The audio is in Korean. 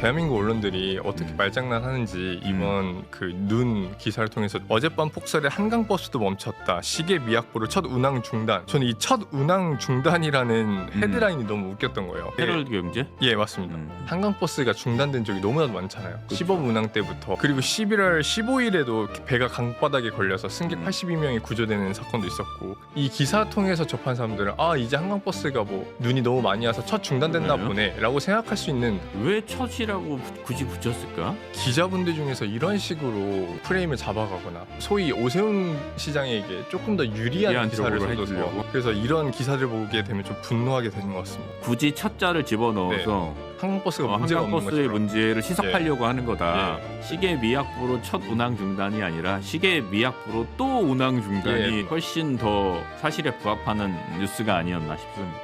대한민국 언론들이 어떻게 음. 말장난하는지 이번 그 눈 기사를 통해서 어젯밤 폭설에 한강 버스도 멈췄다. 시계 미약부로 첫 운항 중단. 저는 이 첫 운항 중단이라는 헤드라인이 너무 웃겼던 거예요. 헤럴드 경제? 예, 맞습니다. 음. 한강 버스가 중단된 적이 너무나도 많잖아요. 시범 운항 때부터 그리고 11월 15일에도 배가 강바닥에 걸려서 승객 음. 82명이 구조되는 사건도 있었고 이 기사 통해서 접한 사람들은 아 이제 한강 버스가 뭐 눈이 너무 많이 와서 첫 중단됐나 그래요? 보네라고 생각할 수 있는 왜 처 부- 굳이 붙였을까? 기자분들 중에서 이런 식으로 프레임을 잡아가거나 소위 오세훈 시장에게 조금 더 유리한 유리한 기사를 기록으로 써서 해주려고? 그래서 이런 기사를 보게 되면 좀 분노하게 되는 것 같습니다. 굳이 첫 자를 집어넣어서 한강 버스가 어, 문제가 한강 없는 버스의 것처럼 문제를 시석하려고 하는 거다. 예. 시계 미약부로 첫 운항 중단이 아니라 시계 미약부로 또 운항 중단이 예. 훨씬 더 사실에 부합하는 뉴스가 아니었나 싶습니다.